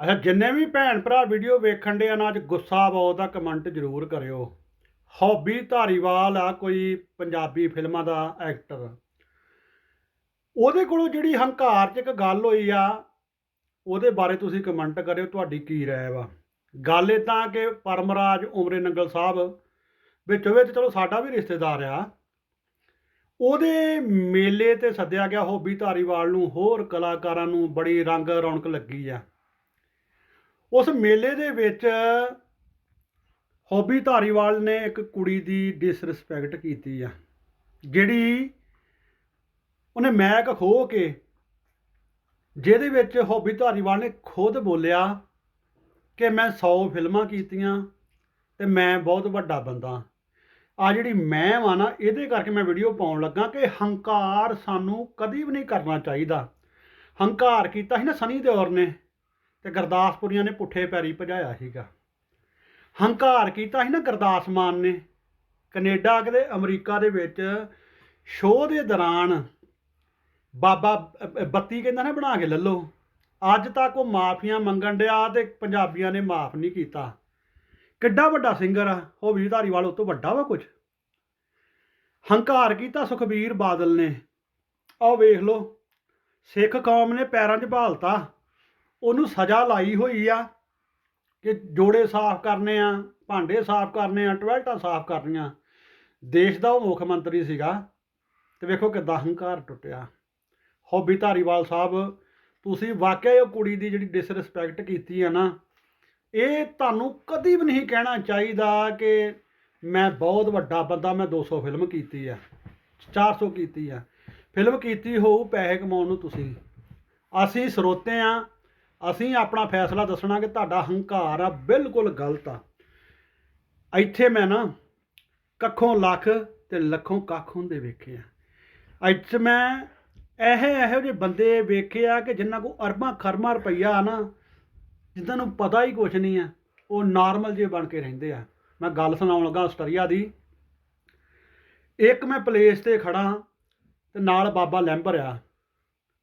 ਅੱਛਾ, ਜਿੰਨੇ ਵੀ ਭੈਣ ਭਰਾ ਵੀਡੀਓ ਵੇਖਣ ਦੇ ਆ ਨਾ, ਅੱਜ ਗੁੱਸਾ ਬਹੁਤ ਆ ਕਮੈਂਟ ਜ਼ਰੂਰ ਕਰਿਓ। ਹੌਬੀ ਧਾਰੀਵਾਲ ਆ, ਕੋਈ ਪੰਜਾਬੀ ਫਿਲਮਾਂ ਦਾ ਐਕਟਰ ਉਹਦੇ ਕੋਲੋਂ ਜਿਹੜੀ ਹੰਕਾਰ 'ਚ ਇੱਕ ਗੱਲ ਹੋਈ ਆ, ਉਹਦੇ ਬਾਰੇ ਤੁਸੀਂ ਕਮੈਂਟ ਕਰਿਓ, ਤੁਹਾਡੀ ਕੀ ਰਾਏ ਵਾ। ਗੱਲ ਇਹ ਤਾਂ ਕਿ ਪਰਮਰਾਜ ਉਮਰੇ ਨੰਗਲ ਸਾਹਿਬ, ਵਿੱਚੋਂ ਵਿੱਚ ਚਲੋ ਸਾਡਾ ਵੀ ਰਿਸ਼ਤੇਦਾਰ ਆ। ਉਹਦੇ ਮੇਲੇ ਤੇ ਸੱਦਿਆ ਗਿਆ ਹੋਬੀ ਧਾਰੀਵਾਲ ਨੂੰ, ਹੋਰ ਕਲਾਕਾਰਾਂ ਨੂੰ ਬੜੀ ਰੰਗ ਰੌਣਕ ਲੱਗੀ ਆ। ਉਸ ਮੇਲੇ ਦੇ ਵਿੱਚ ਹੌਬੀ ਧਾਰੀਵਾਲ ਨੇ ਇੱਕ ਕੁੜੀ ਦੀ ਡਿਸਰਿਸਪੈਕਟ ਕੀਤੀ ਆ, ਜਿਹੜੀ ਉਹਨੇ ਮੈਕ ਖੋ ਕੇ ਜਿਹਦੇ ਵਿੱਚ ਹੌਬੀ ਧਾਰੀਵਾਲ ਨੇ ਖੁਦ ਬੋਲਿਆ ਕਿ ਮੈਂ 100 ਫਿਲਮਾਂ ਕੀਤੀਆਂ ਤੇ ਮੈਂ ਬਹੁਤ ਵੱਡਾ ਬੰਦਾ। ਆ ਜਿਹੜੀ ਮੈਂ ਵਾ ਨਾ, ਇਹਦੇ ਕਰਕੇ ਮੈਂ ਵੀਡੀਓ ਪਾਉਣ ਲੱਗਾ ਕਿ ਹੰਕਾਰ ਸਾਨੂੰ ਕਦੀ ਵੀ ਨਹੀਂ ਕਰਨਾ ਚਾਹੀਦਾ। ਹੰਕਾਰ ਕੀਤਾ ਸੀ ਨਾ ਸਨੀ ਦਿਓਰ ਨੇ ਤੇ ਗੁਰਦਾਸਪੁਰੀਆਂ ਨੇ ਪੁੱਠੇ ਪੈਰੀ ਭਜਾਇਆ ਸੀਗਾ। ਹੰਕਾਰ ਕੀਤਾ ਸੀ ਨਾ ਗੁਰਦਾਸ ਮਾਨ ਨੇ, ਕੈਨੇਡਾ ਕਿਤੇ ਅਮਰੀਕਾ ਦੇ ਵਿੱਚ ਸ਼ੋਅ ਦੇ ਦੌਰਾਨ ਬਾਬਾ ਬੱਤੀ ਕਹਿੰਦਾ ਨਾ ਬਣਾ ਕੇ ਲੱਲੋ ਅੱਜ ਤੱਕ ਉਹ ਮਾਫੀਆਂ ਮੰਗਣ ਡਿਆ ਤੇ ਪੰਜਾਬੀਆਂ ਨੇ ਮਾਫ ਨਹੀਂ ਕੀਤਾ। ਕਿੱਡਾ ਵੱਡਾ ਸਿੰਗਰ ਆ, ਉਹ ਵੀ ਧਾਰੀਵਾਲ ਉਹ ਤੋਂ ਵੱਡਾ ਵਾ ਕੁਝ ਹੰਕਾਰ ਕੀਤਾ ਸੁਖਬੀਰ ਬਾਦਲ ਨੇ। ਆਹ ਵੇਖ ਲਓ, ਸਿੱਖ ਕੌਮ ਨੇ ਪੈਰਾਂ 'ਚ ਭਾਲਤਾ। ਉਹਨੂੰ ਸਜ਼ਾ ਲਾਈ ਹੋਈ ਆ ਕਿ ਜੋੜੇ ਸਾਫ਼ ਕਰਨੇ ਆ, ਭਾਂਡੇ ਸਾਫ਼ ਕਰਨੇ ਆ ਟੋਇਲਟਾਂ ਸਾਫ਼ ਕਰਨੀਆਂ। ਦੇਸ਼ ਦਾ ਉਹ ਮੁੱਖ ਮੰਤਰੀ ਸੀਗਾ ਤੇ ਵੇਖੋ ਕਿੱਦਾਂ ਹੰਕਾਰ ਟੁੱਟਿਆ। ਹੌਬੀ ਧਾਰੀਵਾਲ ਸਾਹਿਬ, ਤੁਸੀਂ ਵਾਕਿਆ ਉਹ ਕੁੜੀ ਦੀ ਜਿਹੜੀ ਡਿਸਰਿਸਪੈਕਟ ਕੀਤੀ ਆ ਨਾ, ਇਹ ਤੁਹਾਨੂੰ ਕਦੀ ਵੀ ਨਹੀਂ ਕਹਿਣਾ ਚਾਹੀਦਾ ਕਿ ਮੈਂ ਬਹੁਤ ਵੱਡਾ ਬੰਦਾ, ਮੈਂ 200 ਫਿਲਮ ਕੀਤੀ ਆ 400 ਕੀਤੀ ਆ। ਫਿਲਮ ਕੀਤੀ ਹੋਊ, ਪੈਸੇ ਕਮਾਉਣ ਨੂੰ ਤੁਸੀਂ। ਅਸੀਂ ਸਰੋਤੇ ਆ ਅਸੀਂ ਆਪਣਾ ਫੈਸਲਾ ਦੱਸਣਾ ਕਿ ਤੁਹਾਡਾ ਹੰਕਾਰ ਆ, ਬਿਲਕੁਲ ਗਲਤ ਆ। ਇੱਥੇ ਮੈਂ ਨਾ ਕੱਖੋਂ ਲੱਖ ਤੇ ਲੱਖੋਂ ਕੱਖ ਹੁੰਦੇ ਵੇਖੇ ਆ। ਅੱਜ ਮੈਂ ਇਹ ਇਹੋ ਜਿਹੇ ਬੰਦੇ ਵੇਖੇ ਆ ਕਿ ਜਿਨ੍ਹਾਂ ਕੋ ਅਰਬਾਂ ਖਰਮਾਂ ਰੁਪਈਆ ਆ ਨਾ ਜਿਨ੍ਹਾਂ ਨੂੰ ਪਤਾ ਹੀ ਕੁਝ ਨਹੀਂ ਆ, ਉਹ ਨਾਰਮਲ ਜਿਹੇ ਬਣ ਕੇ ਰਹਿੰਦੇ ਆ। ਮੈਂ ਗੱਲ ਸੁਣਾਉਣ ਲੱਗਾ ਆਸਟਰੀਆ ਦੀ। ਇੱਕ ਮੈਂ ਪਲੇਸ ਤੇ ਖੜਾ ਤੇ ਨਾਲ ਬਾਬਾ ਲੈਂਬਰ ਆ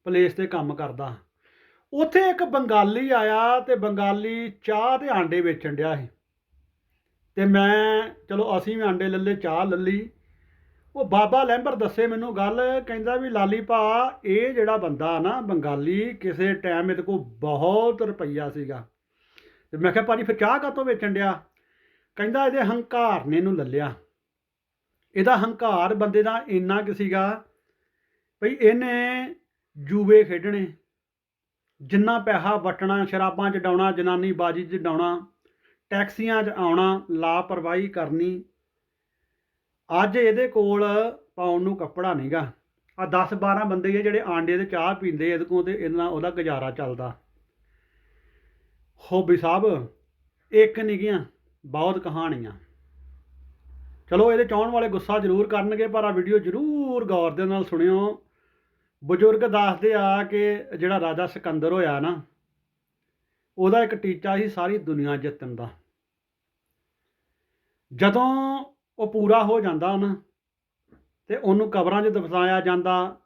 ਪਲੇਸ ਤੇ ਕੰਮ ਕਰਦਾ। ਉੱਥੇ ਇੱਕ ਬੰਗਾਲੀ ਆਇਆ ਤੇ ਬੰਗਾਲੀ ਚਾਹ ਤੇ ਆਂਡੇ ਵੇਚਣ ਡਿਆ ਸੀ। ਤੇ ਮੈਂ, ਚਲੋ ਅਸੀਂ ਵੀ ਆਂਡੇ ਲੱਲੇ ਚਾਹ ਲੱਲੀ ਉਹ ਬਾਬਾ ਲੈਂਬਰ ਦੱਸੇ ਮੈਨੂੰ ਗੱਲ, ਕਹਿੰਦਾ ਵੀ ਲਾਲੀ ਭਾ, ਇਹ ਜਿਹੜਾ ਬੰਦਾ ਨਾ ਬੰਗਾਲੀ, ਕਿਸੇ ਟਾਈਮ ਇਹਦੇ ਕੋਲ ਬਹੁਤ ਰੁਪਈਆ ਸੀਗਾ। ਤੇ ਮੈਂ ਕਿਹਾ, ਭਾਜੀ, ਫਿਰ ਚਾਹ ਕਾਤੋਂ ਵੇਚਣ ਡਿਆ? ਕਹਿੰਦਾ, ਇਹਦੇ ਹੰਕਾਰ ਨੇ ਇਹਨੂੰ ਲੱਲਿਆ ਇਹਦਾ ਹੰਕਾਰ ਬੰਦੇ ਦਾ ਇੰਨਾ ਕਿ ਸੀਗਾ ਭਈ ਇਹਨੇ ਜੂਵੇ ਖੇਡਣੇ ਜਿੰਨਾ ਪੈਸਾ ਵਟਣਾ, ਸ਼ਰਾਬਾਂ 'ਚ ਡਾਉਣਾ ਜਨਾਨੀ ਬਾਜੀ 'ਚ ਡਾਉਣਾ, ਟੈਕਸੀਆਂ 'ਚ ਆਉਣਾ, ਲਾਪਰਵਾਹੀ ਕਰਨੀ, ਅੱਜ ਇਹਦੇ ਕੋਲ ਪਾਉਣ ਨੂੰ ਕੱਪੜਾ ਨਹੀਂਗਾ। ਆ 10 12 ਬੰਦੇ ਆ ਜਿਹੜੇ ਆਂਡੇ ਦੇ ਚਾਹ ਪੀਂਦੇ ਇਹਦੇ ਕੋਲ ਤੇ ਇਹਨਾਂ ਉਹਦਾ ਗੁਜ਼ਾਰਾ ਚੱਲਦਾ। ਹੋਬੀ ਸਾਹਿਬ, ਇੱਕ ਨਹੀਂ ਗਿਆ, ਬਹੁਤ ਕਹਾਣੀਆਂ। ਚਲੋ ਇਹਦੇ ਚਾਹਣ ਵਾਲੇ ਗੁੱਸਾ ਜ਼ਰੂਰ ਕਰਨਗੇ, ਪਰ ਆ ਵੀਡੀਓ ਜ਼ਰੂਰ ਗੌਰ ਦੇ ਨਾਲ ਸੁਣਿਓ। ਬਜ਼ੁਰਗ ਦੱਸਦੇ ਆ ਕਿ ਜਿਹੜਾ ਰਾਜਾ ਸਿਕੰਦਰ ਹੋਇਆ ਨਾ, ਉਹਦਾ ਇੱਕ ਟੀਚਾ ਸੀ ਸਾਰੀ ਦੁਨੀਆ ਜਿੱਤਣ ਦਾ। ਜਦੋਂ ਉਹ ਪੂਰਾ ਹੋ ਜਾਂਦਾ ਨਾ, ਤੇ ਉਹਨੂੰ ਕਬਰਾਂ 'ਚ ਦਫਨਾਇਆ ਜਾਂਦਾ,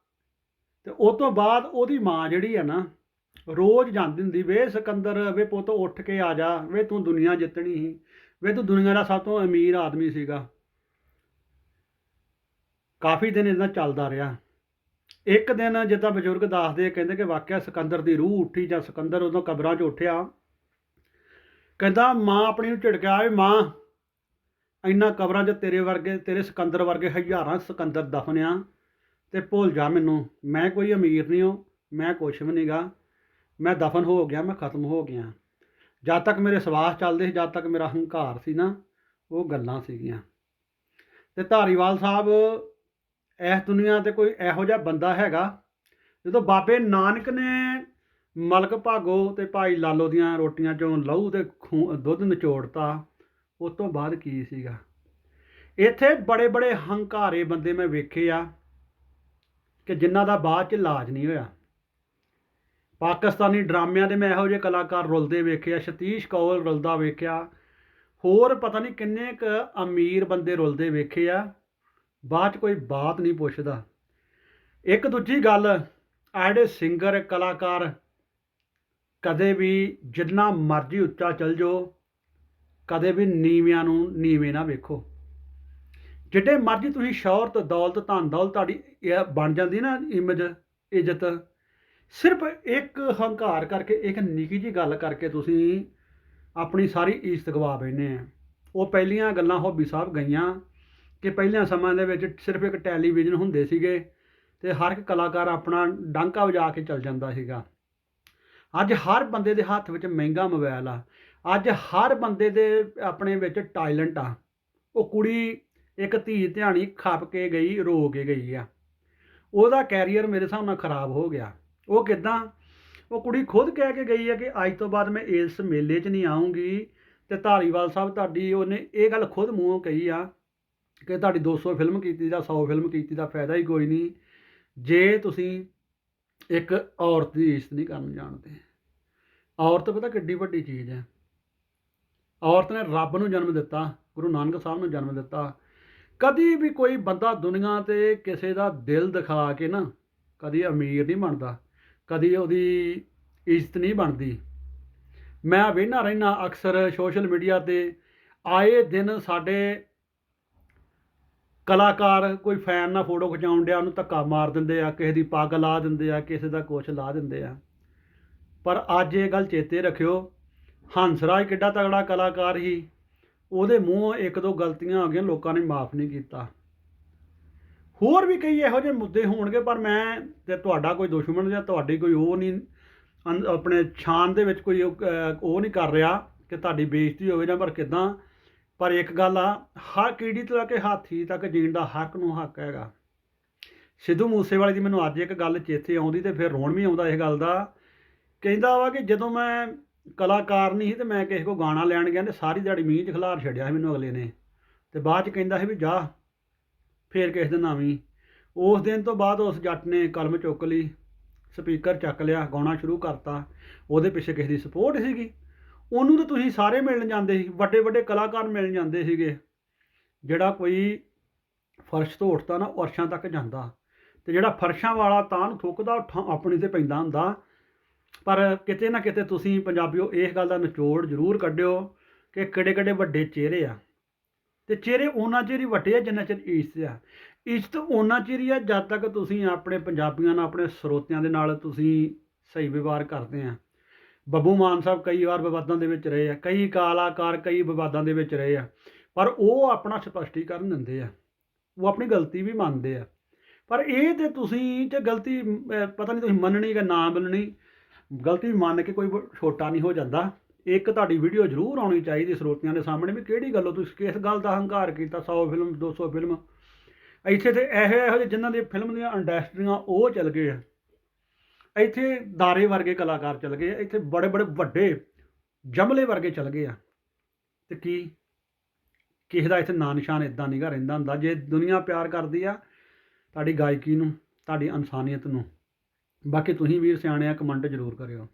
ਤੇ ਉਹ ਤੋਂ ਬਾਅਦ ਉਹਦੀ ਮਾਂ ਜਿਹੜੀ ਆ ਨਾ, ਰੋਜ਼ ਜਾਂਦੀ ਹੁੰਦੀ, ਵੇ ਸਿਕੰਦਰ, ਵੇ ਪੁੱਤ ਉੱਠ ਕੇ ਆ ਜਾ, ਵੇ ਤੂੰ ਦੁਨੀਆ ਜਿੱਤਣੀ ਸੀ, ਵੇ ਤੂੰ ਦੁਨੀਆ ਦਾ ਸਭ ਤੋਂ ਅਮੀਰ ਆਦਮੀ ਸੀਗਾ। ਕਾਫੀ ਦਿਨ ਇਹਦਾ ਚੱਲਦਾ ਰਿਹਾ। ਇੱਕ ਦਿਨ ਜਿੱਦਾਂ ਬਜ਼ੁਰਗ ਦੱਸਦੇ ਕਹਿੰਦੇ ਕਿ ਵਾਕਿਆ ਸਿਕੰਦਰ ਦੀ ਰੂਹ ਉੱਠੀ ਜਾਂ ਸਿਕੰਦਰ ਉਦੋਂ ਕਬਰਾਂ 'ਚ ਉੱਠਿਆ। ਕਹਿੰਦਾ, ਮਾਂ ਆਪਣੀ ਨੂੰ ਝਿੜਕਿਆ ਵੇ ਮਾਂ, ਇੰਨਾ ਕਬਰਾਂ 'ਚ ਤੇਰੇ ਵਰਗੇ, ਤੇਰੇ ਸਿਕੰਦਰ ਵਰਗੇ ਹਜ਼ਾਰਾਂ ਸਿਕੰਦਰ ਦਫਨ ਆ ਤੇ ਭੁੱਲ ਜਾ ਮੈਨੂੰ। ਮੈਂ ਕੋਈ ਅਮੀਰ ਨਹੀਂ ਹਾਂ, ਮੈਂ ਕੁਛ ਵੀ ਨਹੀਂਗਾ ਮੈਂ ਦਫਨ ਹੋ ਗਿਆ, ਮੈਂ ਖਤਮ ਹੋ ਗਿਆ। ਜਦ ਤੱਕ ਮੇਰੇ ਸਵਾਸ ਚੱਲਦੇ ਸੀ, ਜਦ ਤੱਕ ਮੇਰਾ ਹੰਕਾਰ ਸੀ ਨਾ, ਉਹ ਗੱਲਾਂ ਸੀਗੀਆਂ। ਤੇ ਧਾਰੀਵਾਲ ਸਾਹਿਬ ਇਸ ਦੁਨੀਆ ਤੇ ਕੋਈ ਇਹੋ ਜਿਹਾ ਬੰਦਾ ਹੈਗਾ ਜਦੋਂ ਬਾਬੇ ਨਾਨਕ ਨੇ ਮਲਕ ਭਾਗੋ ਤੇ ਭਾਈ ਲਾਲੋ ਦੀਆਂ ਰੋਟੀਆਂ ਚੋਂ ਲਹੂ ਤੇ ਖੂਨ ਦੁੱਧ ਨਿਚੋੜਤਾ, ਉਸ ਤੋਂ ਬਾਅਦ ਕੀ ਸੀਗਾ? ਇੱਥੇ ਬੜੇ ਬੜੇ ਹੰਕਾਰੇ ਬੰਦੇ ਮੈਂ ਵੇਖੇ ਆ ਕਿ ਜਿਨ੍ਹਾਂ ਦਾ ਬਾਅਦ ਚ ਇਲਾਜ ਨਹੀਂ ਹੋਇਆ। ਪਾਕਿਸਤਾਨੀ ਡਰਾਮਿਆਂ ਦੇ ਮੈਂ ਇਹੋ ਜਿਹੇ ਕਲਾਕਾਰ ਰੁਲਦੇ ਵੇਖੇ ਆ, ਸਤੀਸ਼ ਕੌਲ ਰੁਲਦਾ ਵੇਖਿਆ, ਹੋਰ ਪਤਾ ਨਹੀਂ ਕਿੰਨੇ ਕ ਅਮੀਰ ਬੰਦੇ ਰੁਲਦੇ ਵੇਖੇ ਆ। ਬਾਅਦ ਚ ਕੋਈ ਬਾਤ ਨਹੀਂ ਪੁੱਛਦਾ। ਇੱਕ ਦੂਜੀ ਗੱਲ ਆ ਜਿਹੜੇ ਸਿੰਗਰ ਕਲਾਕਾਰ, ਕਦੇ ਵੀ ਜਿੰਨਾ ਮਰਜ਼ੀ ਉੱਚਾ ਚੱਲ ਜਾਓ, ਕਦੇ ਵੀ ਨੀਵਿਆਂ ਨੂੰ ਨੀਵੇਂ ਨਾ ਵੇਖੋ। ਜਿੱਡੇ ਮਰਜ਼ੀ ਤੁਸੀਂ ਸ਼ੌਹਰਤ, ਦੌਲਤ, ਧਨ, ਦੌਲਤ ਤੁਹਾਡੀ ਬਣ ਜਾਂਦੀ ਨਾ ਇਮੇਜ ਇੱਜ਼ਤ, ਸਿਰਫ ਇੱਕ ਹੰਕਾਰ ਕਰਕੇ, ਇੱਕ ਨਿੱਕੀ ਜੀ ਗੱਲ ਕਰਕੇ ਤੁਸੀਂ ਆਪਣੀ ਸਾਰੀ ਇੱਜ਼ਤ ਗਵਾ ਬੈਨੇ ਆ। ਉਹ ਪਹਿਲੀਆਂ ਗੱਲਾਂ ਹੋਬੀ ਸਾਹਿਬ ਗਈਆਂ। ਕਿ ਪਹਿਲਿਆਂ ਸਮਾਂ ਦੇ ਵਿੱਚ ਸਿਰਫ ਇੱਕ ਟੈਲੀਵਿਜ਼ਨ ਹੁੰਦੇ ਸੀਗੇ ਤੇ ਹਰ ਇੱਕ ਕਲਾਕਾਰ ਆਪਣਾ ਡਾਂਕਾ ਵਜਾ ਕੇ ਚੱਲ ਜਾਂਦਾ ਸੀਗਾ। ਅੱਜ ਹਰ ਬੰਦੇ ਦੇ ਹੱਥ ਵਿੱਚ ਮਹਿੰਗਾ ਮੋਬਾਈਲ ਆ। ਅੱਜ ਹਰ ਬੰਦੇ ਦੇ ਆਪਣੇ ਵਿੱਚ ਟੈਲੈਂਟ ਆ। ਉਹ ਕੁੜੀ ਇੱਕ ਧੀ ਧਿਆਣੀ ਖੱਪ ਕੇ ਗਈ, ਰੋ ਕੇ ਗਈ ਆ। ਉਹਦਾ ਕੈਰੀਅਰ ਮੇਰੇ ਹਿਸਾਬ ਨਾਲ ਖਰਾਬ ਹੋ ਗਿਆ। ਉਹ ਕਿਦਾਂ? ਉਹ ਕੁੜੀ ਖੁਦ ਕਹਿ ਕੇ ਗਈ ਹੈ ਕਿ ਅੱਜ ਤੋਂ ਬਾਅਦ ਮੈਂ ਇਸ ਮੇਲੇ 'ਚ ਨਹੀਂ ਆਉਂਗੀ ਤੇ ਧਾਰੀਵਾਲ ਸਾਹਿਬ ਤੁਹਾਡੀ ਉਹਨੇ ਇਹ ਗੱਲ ਖੁਦ ਮੂੰਹੋਂ ਕਹੀ ਆ ਕਿ ਤੁਹਾਡੀ 200 ਫਿਲਮ ਕੀਤੀ ਦਾ 100 ਫਿਲਮ ਕੀਤੀ ਦਾ ਫਾਇਦਾ ਹੀ ਕੋਈ ਨਹੀਂ। ਜੇ ਤੁਸੀਂ ਇੱਕ ਔਰਤ ਦੀ ਇੱਜ਼ਤ ਨਹੀਂ ਕਰਨ ਜਾਣਦੇ, ਔਰਤ ਪਤਾ ਕਿੱਡੀ ਵੱਡੀ ਚੀਜ਼ ਹੈ। ਔਰਤ ਨੇ ਰੱਬ ਨੂੰ ਜਨਮ ਦਿੱਤਾ, ਗੁਰੂ ਨਾਨਕ ਸਾਹਿਬ ਨੂੰ ਜਨਮ ਦਿੱਤਾ। ਕਦੀ ਵੀ ਕੋਈ ਬੰਦਾ ਦੁਨੀਆ ਤੇ ਕਿਸੇ ਦਾ ਦਿਲ ਦਿਖਾ ਕੇ ਨਾ ਕਦੀ ਅਮੀਰ ਨਹੀਂ ਬਣਦਾ, ਕਦੀ ਉਹਦੀ ਇੱਜ਼ਤ ਨਹੀਂ ਬਣਦੀ। ਮੈਂ ਵੇਖਣਾ ਰਹਿਣਾ ਅਕਸਰ ਸੋਸ਼ਲ ਮੀਡੀਆ ਤੇ, ਆਏ ਦਿਨ ਸਾਡੇ ਕਲਾਕਾਰ ਕੋਈ ਫੈਨ ਨਾਲ ਫੋਟੋ ਖਿਚਾਉਣ ਡਿਆ ਉਹਨੂੰ ਧੱਕਾ ਮਾਰ ਦਿੰਦੇ ਆ ਕਿਸੇ ਦੀ ਪੱਗ ਲਾ ਦਿੰਦੇ ਆ ਕਿਸੇ ਦਾ ਕੁਛ ਲਾ ਦਿੰਦੇ ਆ। ਪਰ ਅੱਜ ਇਹ ਗੱਲ ਚੇਤੇ ਰੱਖਿਓ ਹੰਸਰਾਜ ਕਿੱਡਾ ਤਗੜਾ ਕਲਾਕਾਰ ਸੀ ਉਹਦੇ ਮੂੰਹੋਂ ਇੱਕ ਦੋ ਗਲਤੀਆਂ ਆ ਗਈਆਂ ਲੋਕਾਂ ਨੇ ਮਾਫ ਨਹੀਂ ਕੀਤਾ। ਹੋਰ ਵੀ ਕਈ ਇਹੋ ਜਿਹੇ ਮੁੱਦੇ ਹੋਣਗੇ ਪਰ ਮੈਂ ਤੇ ਤੁਹਾਡਾ ਕੋਈ ਦੁਸ਼ਮਣ ਜਾਂ ਤੁਹਾਡੀ ਕੋਈ ਉਹ ਨਹੀਂ ਅੰ- ਆਪਣੇ ਛਾਨ ਦੇ ਵਿੱਚ ਕੋਈ ਉਹ, ਉਹ ਨਹੀਂ ਕਰ ਰਿਹਾ ਕਿ ਤੁਹਾਡੀ ਬੇਇੱਜ਼ਤੀ ਹੋਵੇ ਜਾਂ ਪਰ ਕਿਦਾਂ ਪਰ ਇੱਕ ਗੱਲ ਆ, ਹਰ ਕੀੜੀ ਤੋਂ ਲੈ ਕੇ ਹਾਥੀ ਤੱਕ ਜੀਣ ਦਾ ਹੱਕ ਨੂੰ ਹੱਕ ਹੈਗਾ। ਸਿੱਧੂ ਮੂਸੇਵਾਲੇ ਦੀ ਮੈਨੂੰ ਅੱਜ ਇੱਕ ਗੱਲ ਚੇਤੇ ਆਉਂਦੀ ਤੇ ਫਿਰ ਰੋਣ ਵੀ ਆਉਂਦਾ ਇਸ ਗੱਲ ਦਾ। ਕਹਿੰਦਾ ਵਾ ਕਿ ਜਦੋਂ ਮੈਂ ਕਲਾਕਾਰ ਨਹੀਂ ਸੀ ਤੇ ਮੈਂ ਕਿਸੇ ਕੋ ਗਾਣਾ ਲੈਣ ਗਿਆ ਤੇ ਸਾਰੀ ਦਿਹਾੜੀ ਮੀਂਹ 'ਚ ਖਿਲਾਰ ਛੱਡਿਆ ਸੀ ਮੈਨੂੰ ਅਗਲੇ ਨੇ। ਤੇ ਬਾਅਦ 'ਚ ਕਹਿੰਦਾ ਸੀ ਵੀ ਜਾ, ਫੇਰ ਕਿਸੇ ਦਿਨ ਆਵੀਂ। ਉਸ ਦਿਨ ਤੋਂ ਬਾਅਦ ਉਸ ਜੱਟ ਨੇ ਕਲਮ ਚੁੱਕ ਲਈ, ਸਪੀਕਰ ਚੱਕ ਲਿਆ, ਗਾਉਣਾ ਸ਼ੁਰੂ ਕਰਤਾ। ਉਹਦੇ ਪਿੱਛੇ ਕਿਸੇ ਦੀ ਸਪੋਰਟ ਸੀਗੀ। ਉਹਨੂੰ ਤਾਂ ਤੁਸੀਂ ਸਾਰੇ ਮਿਲਣ ਜਾਂਦੇ ਸੀ ਵੱਡੇ ਵੱਡੇ ਕਲਾਕਾਰ ਮਿਲਣ ਜਾਂਦੇ ਸੀਗੇ। ਜਿਹੜਾ ਕੋਈ ਫਰਸ਼ ਤੋਂ ਉੱਠਦਾ ਨਾ, ਉਹ ਅਰਸ਼ਾਂ ਤੱਕ ਜਾਂਦਾ। ਤੇ ਜਿਹੜਾ ਫਰਸ਼ਾਂ ਵਾਲਾ ਤਾਂ ਥੁੱਕਦਾ ਉਹ ਠਾਂ- ਆਪਣੀ ਤੇ ਪੈਂਦਾ ਹੁੰਦਾ। ਪਰ ਕਿਤੇ ਨਾ ਕਿਤੇ ਤੁਸੀਂ ਪੰਜਾਬੀਓ, ਇਸ ਗੱਲ ਦਾ ਨਿਚੋੜ ਜ਼ਰੂਰ ਕੱਢਿਓ ਕਿ ਕਿਹੜੇ ਕਿਹੜੇ ਵੱਡੇ ਚਿਹਰੇ ਆ। ਤੇ ਚਿਹਰੇ ਉਹਨਾਂ ਚਿਰ ਵੱਡੇ ਆ, ਜਿੰਨਾ ਚਿਰ ਇੱਜ਼ਤ ਆ। ਇੱਜ਼ਤ ਉਹਨਾਂ ਚਿਰ ਆ, ਜਦ ਤੱਕ ਤੁਸੀਂ ਆਪਣੇ ਪੰਜਾਬੀਆਂ ਨਾਲ, ਆਪਣੇ ਸਰੋਤਿਆਂ ਦੇ ਨਾਲ ਤੁਸੀਂ ਸਹੀ ਵਿਵਹਾਰ ਕਰਦੇ ਆ। ਬੱਬੂ ਮਾਨ ਸਾਹਿਬ ਕਈ ਵਾਰ ਵਿਵਾਦਾਂ ਦੇ ਵਿੱਚ ਰਹੇ ਆ, ਕਈ ਕਲਾਕਾਰ ਕਈ ਵਿਵਾਦਾਂ ਦੇ ਵਿੱਚ ਰਹੇ ਆ, ਪਰ ਉਹ ਆਪਣਾ ਸਪਸ਼ਟੀਕਰਨ ਦਿੰਦੇ ਆ, ਉਹ ਆਪਣੀ ਗਲਤੀ ਵੀ ਮੰਨਦੇ ਆ। ਪਰ ਇਹ ਤੇ ਤੁਸੀਂ ਜੇ ਗਲਤੀ ਪਤਾ ਨਹੀਂ ਤੁਸੀਂ ਮੰਨਣੀ ਕਿ ਨਾ ਮੰਨਣੀ, ਗਲਤੀ ਮੰਨ ਕੇ ਕੋਈ ਛੋਟਾ ਨਹੀਂ ਹੋ ਜਾਂਦਾ। ਇੱਕ ਤੁਹਾਡੀ ਵੀਡੀਓ ਜ਼ਰੂਰ ਆਉਣੀ ਚਾਹੀਦੀ ਸਰੋਤਿਆਂ ਦੇ ਸਾਹਮਣੇ ਵੀ ਕਿਹੜੀ ਗੱਲੋਂ ਤੁਸੀਂ ਕਿਸ ਗੱਲ ਦਾ ਹੰਕਾਰ ਕੀਤਾ 100 ਫਿਲਮ 200 ਫਿਲਮ। ਇੱਥੇ ਤੇ ਇਹੋ ਇਹੋ ਜਿਹੇ ਜਿਨ੍ਹਾਂ ਦੀ ਫਿਲਮ ਦੀਆਂ ਇੰਡਸਟਰੀਆਂ ਉਹ ਚੱਲ ਗਏ ਆ। ਇੱਥੇ ਦਾਰੇ ਵਰਗੇ ਕਲਾਕਾਰ ਚੱਲ ਗਏ ਇੱਥੇ ਬੜੇ ਬੜੇ ਵੱਡੇ ਜਮਲੇ ਵਰਗੇ ਚਲ ਗਏ ਆ। ਤੇ ਕੀ, ਕਿਸੇ ਦਾ ਇੱਥੇ ਨਾਂ ਨਿਸ਼ਾਨ ਇਦਾਂ ਨਹੀਂਗਾ ਰਹਿੰਦਾ ਹੁੰਦਾ। ਜੇ ਦੁਨੀਆ ਪਿਆਰ ਕਰਦੀ ਆ, ਤੁਹਾਡੀ ਗਾਇਕੀ ਨੂੰ, ਤੁਹਾਡੀ ਇਨਸਾਨੀਅਤ ਨੂੰ, ਬਾਕੀ ਤੁਸੀਂ ਵੀਰ ਸਿਆਣੇ ਆ ਕਮੈਂਟ ਜ਼ਰੂਰ ਕਰਿਓ।